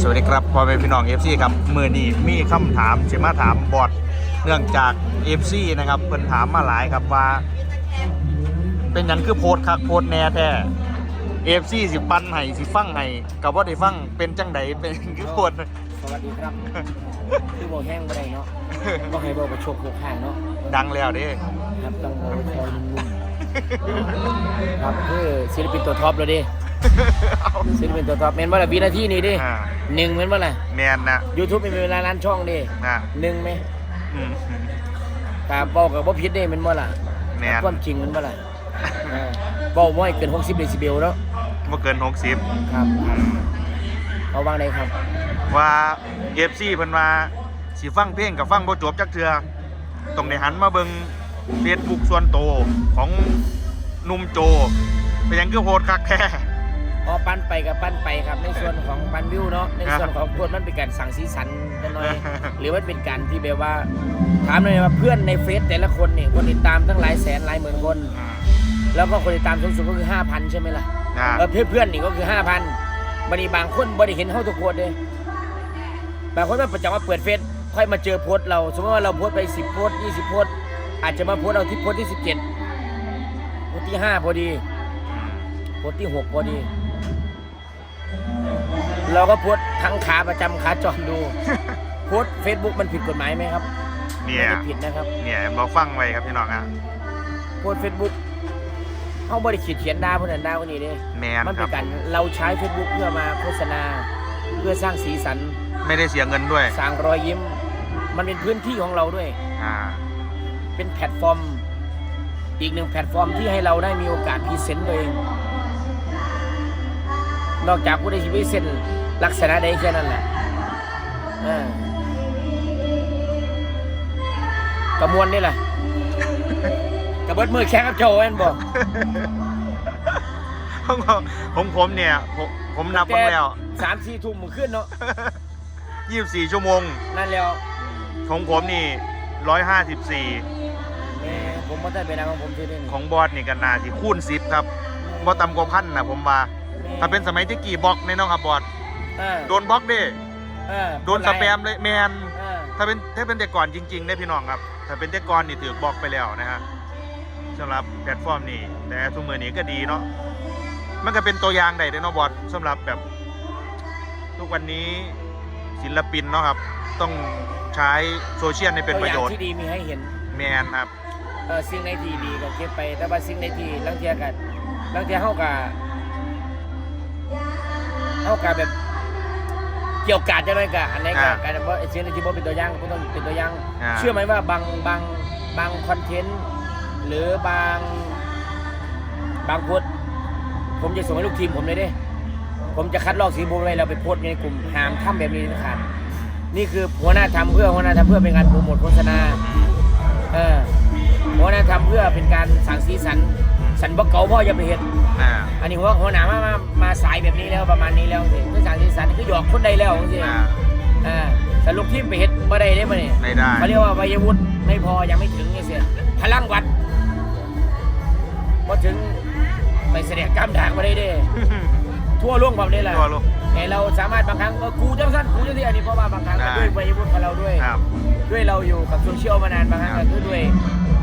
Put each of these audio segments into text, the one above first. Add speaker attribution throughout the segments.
Speaker 1: สวัสดีครับพ่อแม่พี่น้อง FC ครับมือนี้มีคำถามจะมาถามบอดเนื่องจาก FC นะครับเพิ่นถามมาหลายครับว่า เป็นหยังคือโพสต์คักโพสต์แหน่แท้ FC สิปันให้สิฟังให้กับว่าได้ฟังเป็นจังใดเป็นหยังคือโพสต์
Speaker 2: สวัสดีครับคือบอกแห้งบ่ได้เนาะก็ให้บอกประชกหกข้างเนาะ
Speaker 1: ดังแล้วเด้
Speaker 2: ครับต้องบอกคอยนุ่มๆครับคือศิลปินตัวท็อปเลยดิ ศิลปินตัวท็อปเมนว่าละวินาทีนี้ดิ
Speaker 1: อ่า
Speaker 2: หนึ่งเมนว่าละ
Speaker 1: แมนนะ
Speaker 2: ยูทูบมีเวลาล้านช่องดิ
Speaker 1: นะ
Speaker 2: หนึ่งไหม
Speaker 1: อืม
Speaker 2: ตาบอกกับบ่ผิดเด้เมนว่าละ
Speaker 1: แม่น
Speaker 2: ความจริงเมนว่าละเออบอกว่าให้เกิน60เดซิเบลแล้ว
Speaker 1: บ่เกิน60
Speaker 2: ครับ
Speaker 1: อืม
Speaker 2: เอาวางได้ครับ
Speaker 1: ว่า FC เพิ่นว่าสิฟังเพลงกับฟังบ่จบจักเทื่อต้องได้หันมาเบิ่ง Facebook ส่วนโตวของหนุ่มโจ เป็นหยังคือโพสต์คักแท้
Speaker 2: พอปั้นไปกับปั้นไปครับ ในส่วนของปั้นวิวเนาะในส่วนของโพสต์มันเป็นการสั่งสีสันกันหน่อย หรือว่าเป็นการที่แบบว่า ถามเลยว่าเพื่อนในเฟซแต่ละคนเนี่ยคนติดตามตั้งหลายแสนหลายหมื่นคน
Speaker 1: อืม
Speaker 2: แล้วก็คนติดตามสูงสุดก็คือ 5,000 ใช่ไหมล่ะ
Speaker 1: นะ
Speaker 2: เออเพื่อนเพื่อนๆนี่ก็คือ 5,000บันนี้บางคนบ่ได้เห็นเท่าทุกคนเลยบางคนมันประจำว่าเปิดเฟซค่อยมาเจอโพสต์เรา สมมติว่าเราโพสต์ไป 10 โพสต์20 โพสต์อาจจะมาโพสต์เราที่โพสต์ที่ 17โพสต์ที่ 5 พอดีโพสต์ที่ 6 พอดี เราก็โพสต์ทั้งขาประจำขาจรดู โพสเฟซบุ๊กมันผิดกฎหมายไหมครับ
Speaker 1: เนี่
Speaker 2: ไม่
Speaker 1: ย
Speaker 2: ได้ผิดนะครับ
Speaker 1: เนี่ยมาฟังไว้ครับพี่น้องอะ
Speaker 2: โพสเฟซบุ๊กเขาบริขีดเขียนด่าผู้นั้นด่าคนนี้เด้
Speaker 1: แมน
Speaker 2: มัน
Speaker 1: ค
Speaker 2: เป็
Speaker 1: รับ
Speaker 2: นการเราใช้เฟซบุ๊กเพื่อมาโฆษณา เพื่อสร้างสีสัน
Speaker 1: ไม่ได้เสียเงินด้วย
Speaker 2: สร้างรอยยิ้ม มันเป็นพื้นที่ของเราด้วย
Speaker 1: อ่า
Speaker 2: เป็นแพลตฟอร์ม อีกหนึ่งแพลตฟอร์มที่ให้เราได้มีโอกาสพรีเซนต์ตัวเอง นอกจากผู้ได้ชีวิตเส้น ลักษณะใดแค่นั้นแหละเออกระมวลนี่แหละกระเบิดมือแข้งกับโจแอนบอก
Speaker 1: ผมผมผมเนี่ยผมผมนับบ้างแล้ว
Speaker 2: สามสี่ทุ่มมือขึ้นเนาะ
Speaker 1: 24ชั่วโมง
Speaker 2: นั่นแล้ว
Speaker 1: ของผมนี่154
Speaker 2: แม่ผมบ่ได้ไปนางของผมที่นี่
Speaker 1: ของบอสนี่กันนาสิคูณ10ครับบ่ต่ำกว่าพันนะผมว่า ถ้าเป็นสมัยที่กี่บล็อกในน้องครับบอส
Speaker 2: เออ
Speaker 1: โดนบล็อกเด้
Speaker 2: เออ
Speaker 1: โดนสแปมเลยแมน
Speaker 2: เออ
Speaker 1: ถ้าเป็นถ้าเป็นแต่ก่อนจริงๆได้พี่น้องครับ ถ้าเป็นแต่ก่อนนี่ถือบล็อกไปแล้วนะฮะสำหรับแพลตฟอร์มนี่แต่ทุกมือนี้ก็ดีเนาะมันก็เป็นตัวอย่างได้เด้อเนาะบอสสำหรับแบบ ทุกวันนี้ศิลปินเนาะครับ ต้องใช้โซเชียลให้เป็นประโยชน์
Speaker 2: ตัวอย่างที่ดีมีให้เห็น
Speaker 1: แมนครับ
Speaker 2: เออสิ่งในที่ดีก็เก็บไป แต่ว่าสิ่งในที่ลังเทียกันลังเทียเฮากับเฮากับแบบเกี่ยวกาดจะได้กะอันไหนก็
Speaker 1: อ่า
Speaker 2: การว่าสิ่งในที่บ่เป็นตัวอย่างก็ต้องเป็นตัวอย่าง
Speaker 1: อ่า
Speaker 2: เชื่อไหมว่าบางบางบางคอนเทนต์หรือบางบางโพสต์ผมจะส่งให้ลูกทีมผมเลยเด้ ผมจะคัดลอกสีผมไว้เราไปโพสต์ในกลุ่มหามทำแบบนี้นะครับนี่คือหัวหน้าทำเพื่อหัวหน้าทำเพื่อเป็นการโปรโมทโฆษณาเออหั วหน้าทำเพื่อเป็นการสั่งสีสันสันบ่เก่าพ่ออย่าไปเห็น
Speaker 1: อ่า
Speaker 2: อันนี้หัวหัวหน้ามามามาสายแบบนี้แล้วประมาณนี้แล้วสิเพื่อสั่งสีสันคือหยอกคนใดแล้วสิ
Speaker 1: อ่า
Speaker 2: อ่าแต่ลูกทีมไปเห็นบ่ได้ได้บ่เนี่ย
Speaker 1: ไม่ได้
Speaker 2: เขาเรียกว่าวัยวุฒิไม่พอยังไม่ถึงไงเสียพลังวัดพอถึงไปแสดงกล้ามด่างมาได้เด้ ทั่วโลกแบบนี้แหละ
Speaker 1: ตัวลูก
Speaker 2: แต่เราสามารถบางครั้งเออกูจังสั้นกูจังที่อันนี้เพราะว่าบางครั้ง
Speaker 1: ได้
Speaker 2: ด้วยวัยวุฒิของเราด้วย
Speaker 1: ครับ
Speaker 2: ด้วยเราอยู่กับโซเชียลมานานบางครั้ง
Speaker 1: ครั
Speaker 2: ก็
Speaker 1: บ
Speaker 2: คือด้วย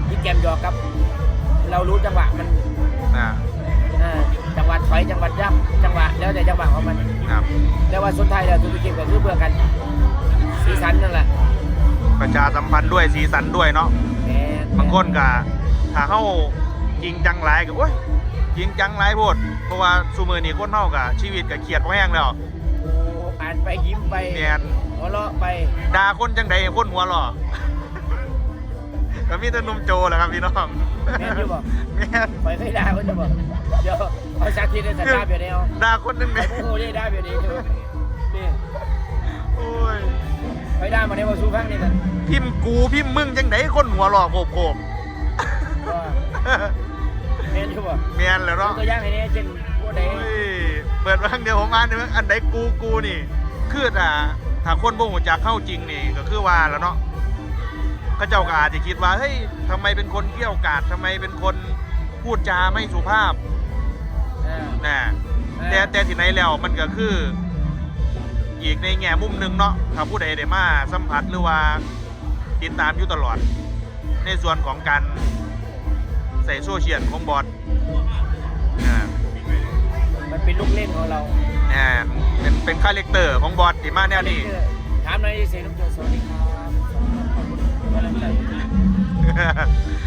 Speaker 2: ที่แกมหยอกครับ เรารู้จังหวะมัน
Speaker 1: อ่า
Speaker 2: เอ่อจังหวะถอยจังหวะยับจังหวะแล้วแต่จังหวะของมัน
Speaker 1: ครับ
Speaker 2: แต่ว่าสุดท้ายแล้วทุกเกมก็คือเพื่อกัน สีสันนั่นแหละ
Speaker 1: ประชาสัมพันธ์ด้วยสีสันด้วยเนาะ
Speaker 2: แหม
Speaker 1: บางคนก็ถ้าเข้าจริงจังหลายก็โอ้ยจริงจังหลายโพดเพราะว่าซูมือนี้คนเฮาก็ชีวิตก็เครียดพอแห้งแล้ว
Speaker 2: โอ้อ่านไปยิ้มไป
Speaker 1: แม่น
Speaker 2: หัวเราะไป
Speaker 1: ด่าคนจังใดให้คนหัวหล่อ ก็มีแต่หนุ่มโจแหละครับพี่น้อง
Speaker 2: แม่นอยู่บ่
Speaker 1: แม่น
Speaker 2: ไปไม่ได้คนจะบอกเดี๋ยวเอาชาติได้สัญชาติเดี๋ยวนี้เอา
Speaker 1: ด่าคนนึง
Speaker 2: ไป
Speaker 1: เนี่ย
Speaker 2: โอ้โหได้ได้เดี๋ยวนี้เถอะนี่
Speaker 1: โอ้ย
Speaker 2: ไปได้มาในวันสู้ข้างนี่กัน
Speaker 1: พิมพ์กูพิมพ์มึงจังใดคนหัวหล่อโผล่
Speaker 2: ว่าแม่นอยู่บ่
Speaker 1: ๆแม่นแหล้วเนาะ
Speaker 2: ตัวอย่างให้เนี่ยเช่นพวกใด
Speaker 1: โอ้ยเปิดมาครั้งเดียวผมอ่านได้ไหมอันใดกูกูนี่ คืออ่าถ้าคนบ่หูจักเข้าจริงนี่ก็คือว่าแล้วเนาะ ก็เจ้าก็อาจจะคิดว่าเฮ้ยทำไมเป็นคนเกี้ยวกาดทำไมเป็นคนพูดจาไม่สุภาพ
Speaker 2: อ่า
Speaker 1: นะ
Speaker 2: อ่า
Speaker 1: แต่แต่ที่ไหนแล้วมันก็คือ อีกในแง่มุมหนึ่งเนาะถ้าผู้ใดได้มาสัมผัสหรือว่าติดตามอยู่ตลอด ในส่วนของการใส่โซเชียลของบอสอ่า
Speaker 2: มันเป็นลูกเล่นของเรา
Speaker 1: อ่าเป็นเป็นคาแรคเตอร์ของบอสที่มาแนวนี้
Speaker 2: ถามหน่อยเสียงลูกโจสวัสดีครับขอบ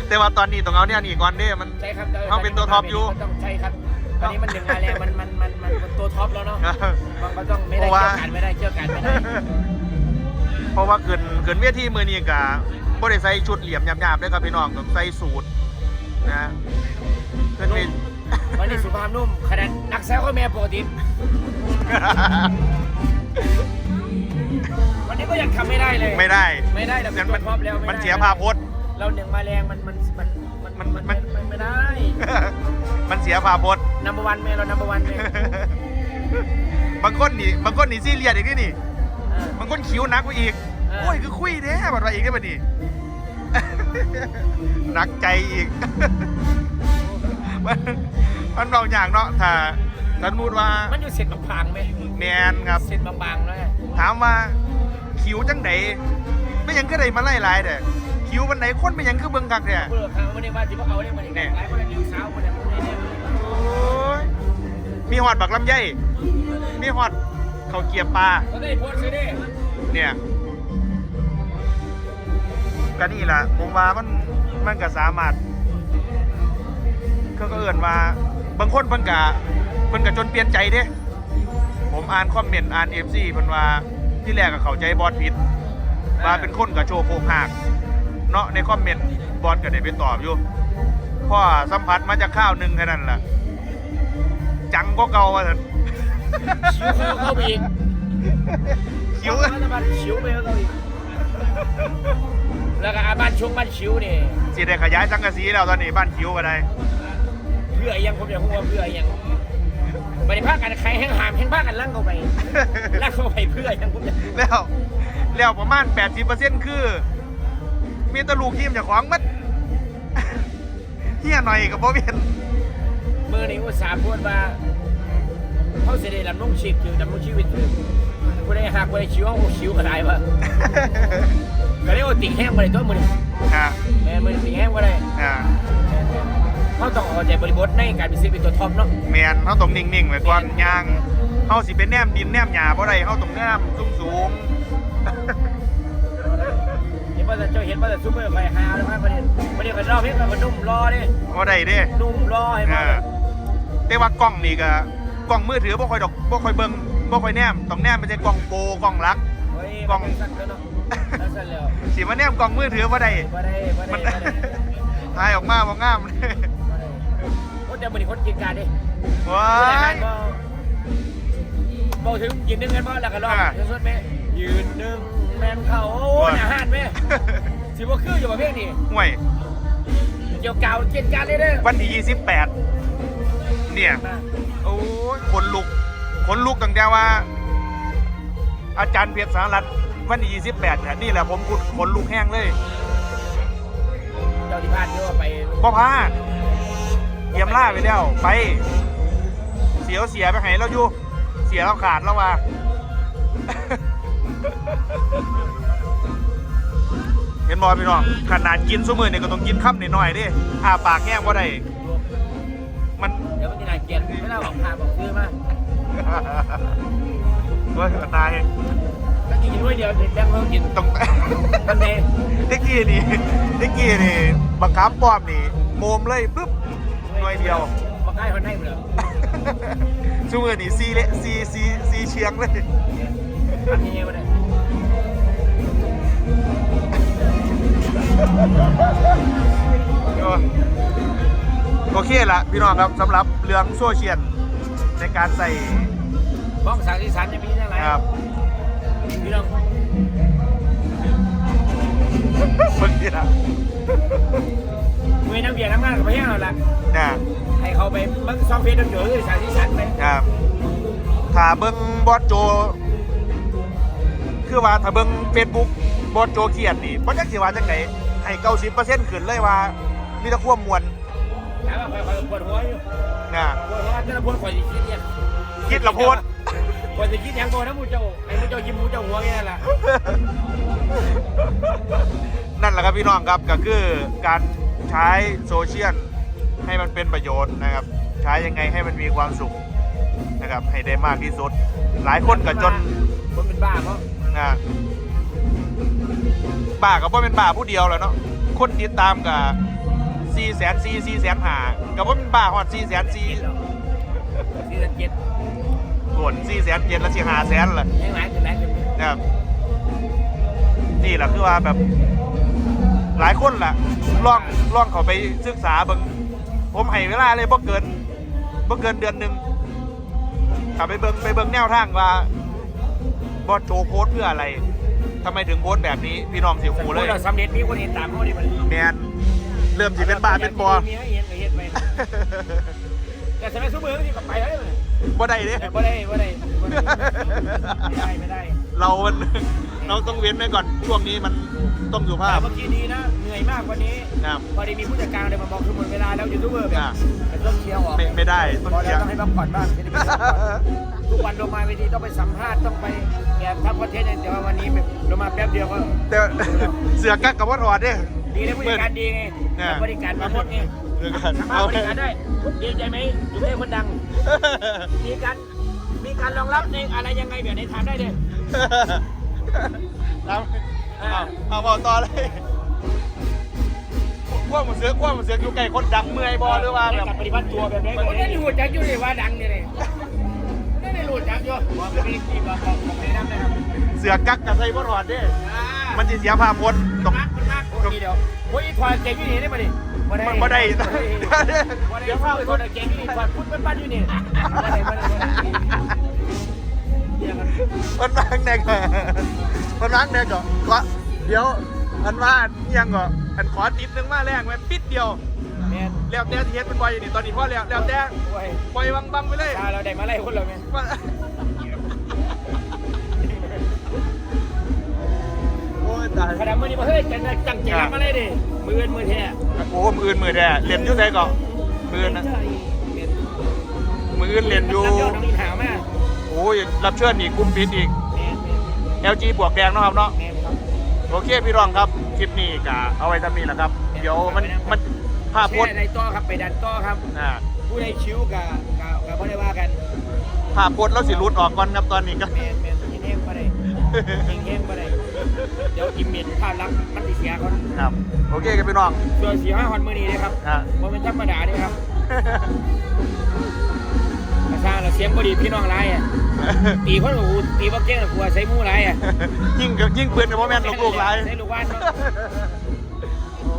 Speaker 1: แต่ว่าตอนนี้ต้องเอาเนี่ยนี่ก่อนเด้มัน
Speaker 2: ใช่ครับ
Speaker 1: เขาเป็นตัวท็อปอยู่
Speaker 2: ต้องใช่ครับตอนนี้มันหนึ่งมาแล้วมันมันมันมันมันตัวท็อปแล้วเนาะมันก็ต้องไม่ได้
Speaker 1: เพราะว่า
Speaker 2: เกี่ยวกันไม่ได้เกี่ยวกันไม่ได้
Speaker 1: เพราะว่าเกินเกินเวทีมือนี้กะบ่ได้ใส่ชุดเหลี่ยมหยาบๆเลยครับพี่น้องต้องใส่สูทนะฮะเกินเวท
Speaker 2: วันนี้สุภาพนุ่มขนาดนักแซวก็แม่ปกติวันนี้ก็ยังทำไม่ได้เลย
Speaker 1: ไม่ได้
Speaker 2: ไม่ได้เราเป็น
Speaker 1: มัน
Speaker 2: ตัวท็อปแล้วไได้
Speaker 1: มันเสียภาพพจน์
Speaker 2: เราหนึ่งมาแรงมันมันมันมันมันมัน
Speaker 1: มัน
Speaker 2: มันไม่ได้
Speaker 1: มันเสียภาพพจน์
Speaker 2: นัมเบอร์วันแม่เรานัมเบอร์วันแม่
Speaker 1: บางคนนี่บางคนนี่ซีเรียสอีกนี่นี่
Speaker 2: เออบา
Speaker 1: งคนคิ้วหนักกว่าอีก
Speaker 2: เออ
Speaker 1: โอ้ยคือคุยแท้บัดว่าอีกได้บัดนี้หนักใจอีก มันมันบางอย่างเนาะถ้าสมมติว่า
Speaker 2: มันอยู่เสร็จบางๆไหม
Speaker 1: แมนครับ
Speaker 2: เสร็จบางๆเลย
Speaker 1: ถามว่าคิ้วจังไดไม่ยังก็ได้มาไล่หลายเด้อ คิ้ววันไหนคนไม่ยังคือเบิ่งคักแท้
Speaker 2: เพื่อเขาไม่ได้ว่าที่พวกเอาเนี่ยมัน
Speaker 1: แน่
Speaker 2: หลายคนเลี้ยงสาวคนเนี่ยคนนี้เนี่ย
Speaker 1: โอ้ยมีหอดบักลำไยมีหอดข้าวเกรียบปลา
Speaker 2: เขาได้โพสต์ซื้อดิ
Speaker 1: เนี่ยก็นี่แหละผมว่ามันมันก็สามารถเขาก็เอื่นว่าบางคนเพิ่นกะเพิ่นกะจนเปลี่ยนใจเด้ผมอ่านคอมเมนต์อ่านเอฟซีเพิ่นว่าที่แรกก็เข้าใจบอสผิดว่าเป็นคนกับโชว์โคกหัก เนาะในคอมเมนต์บอสก็ได้ไปตอบอยู่พ่อสัมผัสมาจากข้าวหนึ่งแค่นั้นล่ะ จังก็เก่าว่าซั่น
Speaker 2: ชิวเขาเข้าไปอีก
Speaker 1: คิ้ว
Speaker 2: รัฐบาลชิวไปเขาอีกแล้วก็อาบ้านชงบ้านชิวนี่
Speaker 1: สิได้ขยายสังกะสีแล้วตอนนี้บ้านคิ้วก็ได้
Speaker 2: เพื่อยังผมอยากพูดว่าเพื่อยังไม่ได้พากันใครแห้งหามแห้งพากันลั่งเข้าไปลั่งเข้าไปเพื่อยังผมอยากพูด
Speaker 1: แล้วแล้วประมาณ 80%คือ มีแตะลูกทีมเจากของมัดเฮียหน่อยกับบ่เวียน
Speaker 2: มือนี้อุตส่าห์พูดว่าเขาเสได็จลำนุ่งชีพคือลำนุ่งชีวิตคือกูได้หักกูได้ชิวเอาชิวก็ได้ปะก็ได้โอาติ่งแห้งมาเลยตัวมือนี้
Speaker 1: อ่า
Speaker 2: แม่มือนี้ติ่งแห้งมาเลย
Speaker 1: อ่า
Speaker 2: เขาต้องเข้าใจบริบทในการเป็นศิลปินตัวท็อปเนาะ
Speaker 1: แมนเขาต้องนิ่งๆไว้ก่อนยางเขาสิเป็นแนมดินแนมหญ้าบ่ได้เขาต้องแนมสูง
Speaker 2: เห็นว่า แต่เจ้าเห็นว่าแต่ซูเปอร์ไฟฮาแล้วครับประเด็นประเด็นเขาชอบเพลงมันนุ่มรอดิ
Speaker 1: ๆบ่ได้เด้
Speaker 2: นุ่มรอเห็นไหม
Speaker 1: อ่าแต่ว่ากล้องนี่ก็กล้องมือถือบ่ค่อยดอกบ่ค่อยเบิ่งบ่ค่อยแนมต้องแนมไปใช่กล้องโปรกล้องหลัก
Speaker 2: เฮ้ย
Speaker 1: กล้อง
Speaker 2: มันสั้นแล้วเนาะสั้นแล้ว
Speaker 1: สิมาแนมกล้องมือถือบ่ได้
Speaker 2: บ่ได้บ่
Speaker 1: มัน
Speaker 2: ได้บ่ได้
Speaker 1: ถ่ายออกมาบ่งาม
Speaker 2: บ่ได้โอ้แต่มันคนกินการดิ
Speaker 1: ว้า
Speaker 2: อาหาร
Speaker 1: ย
Speaker 2: บ่บอกถึงกินหนึ่งกันบ่แล้วก็รอ
Speaker 1: อ่า
Speaker 2: จะสดไหม ยืนหนึ่งแมนเขาโอ้ยอาหารไหมสิบ่คืออยู่ประเภทนี้
Speaker 1: ห่วย
Speaker 2: เกี่ยวเก่าเกียนการเลยเด้อ
Speaker 1: วันที่28 เนี่ย
Speaker 2: มา
Speaker 1: โอ้ยขนลุกขนลุกตั้งแต่ว่า อาจารย์เพียรสารัตน์วันที่28เนี่ยนี่แหละผมกุดขนลุกแห้งเลย
Speaker 2: เจ้าที่พานเยอะไป
Speaker 1: บ่พลาดเยี่ยมล่าไปแล้วไป เสียวเสียไปให้เราอยู่ เสียเราขาดแล้วว่า เห็นบอพี่น้องขนาดกินซุมือเนี่ยก็ต้องกินคำหน่อยๆดิอาปากแห้งว่าได้มัน
Speaker 2: เดี๋ยวมันจะน่าเกลียดไม่น่าหวังพาบอกซื้อมา
Speaker 1: เฮ้ยตาย
Speaker 2: ถ้ากินด้วยเดียวเด็กแบงค์เขากิน
Speaker 1: ต้อง
Speaker 2: มันเน
Speaker 1: เด็กกี้นี่เด็กกี้นี่บังคับป้อมนี่โมมเลยปุ๊บหน่วยเดียว
Speaker 2: มาใกล้คนให้หมดเลย
Speaker 1: ชูมือนี่ซีเละซีซีซีเชียงเลย
Speaker 2: อันนี้มาเโอ
Speaker 1: เคละพี่น้องครับสำหรับเรื่องโซเชียลในการใส่
Speaker 2: บ้องสารที่สันจะมีอะไร
Speaker 1: ครับ
Speaker 2: พี่น้อง
Speaker 1: เพิ่งที่ละ
Speaker 2: มือน้ำเบียร์น้ำงานกับพี่เอาละ
Speaker 1: นะ
Speaker 2: ให้เขาไปเบิ้งซองเพจน้ำเดือดสารที่สันไป
Speaker 1: ครับถ้าเบิ้งบอสโจ คือว่าถ้าเบิ้งเฟซบุ๊กบอสโจเขียนนี่บ่จักสิว่าจังได ให้เก้าสิบเปอร์เซ็นต์ขึ้นเลยว่ามีแต่ความมวล
Speaker 2: ถามว่าคอยปวดหัวอยู่
Speaker 1: นะ
Speaker 2: ปวดหัวจะระพวนคอยคิดเนี่ย
Speaker 1: คิดละโพด
Speaker 2: คว่าจะคิดยังโตนะมูเจ้าไอ้มูเจ้ายิ้มมูเจ้าหัวแค่นั้นแหละ
Speaker 1: นั่นแหละครับพี่น้องครับก็คือการใช้โซเชียลให้มันเป็นประโยชน์นะครับ ใช้ยังไงให้มันมีความสุขนะครับให้ได้มากที่สุด หลายคนก็จน
Speaker 2: คนเป็นบ้าเพราะ
Speaker 1: นะ บ้าก็บ่เป็นบ้าผู้เดียวแหล้วเนาะคนติดตามกับสี่แสนสี่สี่แสนหาก็บ่เป็นบ้าฮอดสี่แสนสี่
Speaker 2: ที่สังเกต
Speaker 1: ส่วนสี่แสนเจ็ดและสี่ห้าแสนละ
Speaker 2: ยังหลายขึ้นหลายขึ้น
Speaker 1: นะครับนี่แหละคือว่าแบบหลายคนล่ะล่องล่องเขาไปศึกษาเบิ่งผมให้เวลาเลยบ่เกินบ่เกินเดือนหนึ่งกลับไปเบิ่งไปเบิ่งแนวทางว่าบอสโจโพสต์เพื่ออะไร ทำไมถึงโพสต์แบบนี้พี่น้องสิ
Speaker 2: สม
Speaker 1: หู
Speaker 2: ม
Speaker 1: เล
Speaker 2: ติ
Speaker 1: ย
Speaker 2: เราสำเร็จมีคนเห็นตามเขาดิมัน
Speaker 1: แมนเริ่มสิเป็นบ้าเป็นบอ
Speaker 2: มีให้เห็นก็เห็นไปแต่สมัยสมือนี่ก็ไปแล้วเลย
Speaker 1: บ่ได้เด้
Speaker 2: แต่ไม่ได้ไม่ได้ไม่ได้ไม่ได้
Speaker 1: เรามัน เราต้องเว้นไว้ก่อนช่วงนี้มันต้องอยู่ภา
Speaker 2: แต่
Speaker 1: พ
Speaker 2: เมื่อกี้ดีนะ เหนื่อยมากวันนี้
Speaker 1: นะครับ
Speaker 2: พอดีมีผู้จัดการเลยมาบอกคือหมดเวลาแล้วยูทูบเบอร์แบบ
Speaker 1: อะ
Speaker 2: มันต้องเคลียร์ออก
Speaker 1: ไม่ไม่ได้ต้อง
Speaker 2: พอ
Speaker 1: เคลี
Speaker 2: แล้
Speaker 1: ยวร์
Speaker 2: ต้องให้พักผ่อนบ้างจะได้ไม่ต้องผ่อนทุกวันลงมาเวทีต้องไปสัมภาษณ์ต้องไปแอบทำคอนเทนต์อย่างเดียววันนี้แบบลงมาแป๊บเดียวก็
Speaker 1: แต่ เสือกักกับว่าถอดเด้
Speaker 2: ดีเลยผู้จัดการดีไง
Speaker 1: เนี่ย
Speaker 2: บริการมาหมดไง
Speaker 1: เสือกัน
Speaker 2: สามารถ
Speaker 1: เอา
Speaker 2: บริการได้ดีใจไหมอยู่เพื่อนคนดัง มีการมีการรองรับในอะไรยังไงแบบไหนถามได้เลย
Speaker 1: เอาเอาเอาบอกต่อเลยกว้างมันเสือกว้างมันเสือกอยู่ใกล้คนดังเมื่อยบอหรือว่า
Speaker 2: ใน
Speaker 1: แบบ
Speaker 2: การปฏิบัติตัวแบบไหนคนนี้รู้จักอยู่เลยว่าดังนี่เลยนี่ไม่รู้จักอยู่ว่าเป็นทีมบอกบอกไม่ได้นะครับ
Speaker 1: เสือกักกับใส่บ่ถอดเด้มันจะเสียภาพพจน์ตรง
Speaker 2: มากมากทีเดียวโอ้ยถอดเก่งอยู่นี่ได้ไหมดิ
Speaker 1: มันบ่ได้
Speaker 2: บ่ได้เดี๋ยวเข้าถอดเก่งอยู่นี่ถอดพุทธเป็นปั้นอยู่นี่
Speaker 1: มันวางแดงก่อนมันวางแดงก่อนขอเดี๋ยวอันว่าอิหยังก่อนอันขอติปหนึงมาแรงไว้ปิดเดียว
Speaker 2: แม่น
Speaker 1: แล้วแต่ที่เฮ็ดเป็นบอยอยู่นี่ตอนนี้พ่อแล้วแล้วแต่
Speaker 2: โอ้ย
Speaker 1: ปล่อยบังบังไปเลย
Speaker 2: ถ้าเราได้มาไล่คนเราไหม
Speaker 1: ว่าโอ้ยตาย
Speaker 2: ขนาดมือนี้มาเฮ้ยจังจังเจ๋งมาเลยดิมือเงินมือแท้
Speaker 1: โอ้มืออื่นมือแท้เรียนอยู่ไสก่อนมืออื่นนะมืออื่นเรียนอยู่
Speaker 2: น้ำยอดน้องอินหาวมาก
Speaker 1: โอ้ยรับเชิญอีกกลุ่มปิดอีก
Speaker 2: แม่นแม่น
Speaker 1: LG บวกแดงเนาะครับเนาะ
Speaker 2: แม่นครับ
Speaker 1: โอเคพี่รองครับคลิปนี้กะเอาไว้ทำนี้แหละครับ เดี๋ยวมันมันภาพพจน์
Speaker 2: แช่ในต่อครับไปดันต่อครับ
Speaker 1: อ่า
Speaker 2: ผู้ใดชิวกับกับกับไม่ได้ว่ากัน
Speaker 1: ภาพพจน์เราสิรุดออกก่อนครับตอนนี้ก็
Speaker 2: แม่นแม่นยิงแห้งไปได้ยิงแห้งไปได้เดี๋ยวอิมเมจภาพลักษณ์มันติเสียก่อน
Speaker 1: ครับ โอเคครับพี่น้อง
Speaker 2: ส่วนสี่ห้าวันมือนี้นะครับ
Speaker 1: อ่า
Speaker 2: ว่าเป็นธรรมดาเด้ครับกระ ซ่าเราเสียงบดีพี่น้องไรอะตีคนกับกูตีบักเก้งกับกูใส่หมูไรอะ
Speaker 1: ยิ่งกับยิ่งปืนกับพ่อแม่นลูกๆหลาย
Speaker 2: ใส่ลูกว่านเนาะ
Speaker 1: โอ้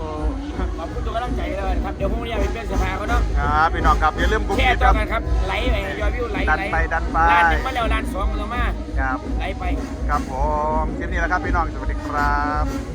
Speaker 2: ขอบคุณตัวกำลังใจเลยครับเดี๋ยวพรุ่งนี้ไปเป็นสภาเขาเนาะ
Speaker 1: ครับพี่น้องครับอย่าลืมกลุ่ม
Speaker 2: แช
Speaker 1: ปิ
Speaker 2: ร์
Speaker 1: ด
Speaker 2: ต่
Speaker 1: ค
Speaker 2: อ
Speaker 1: รับ
Speaker 2: กันครับไหลไปยอดวิวไหล
Speaker 1: ดัน
Speaker 2: ไหล
Speaker 1: ไปดันไป
Speaker 2: ล้านหนึ่งมาแล้วล้านสองมาแล้วมา
Speaker 1: ครับ
Speaker 2: ไหลไป
Speaker 1: ครับผมคลิปนี้แหละครับพี่น้องสวัสดีครับ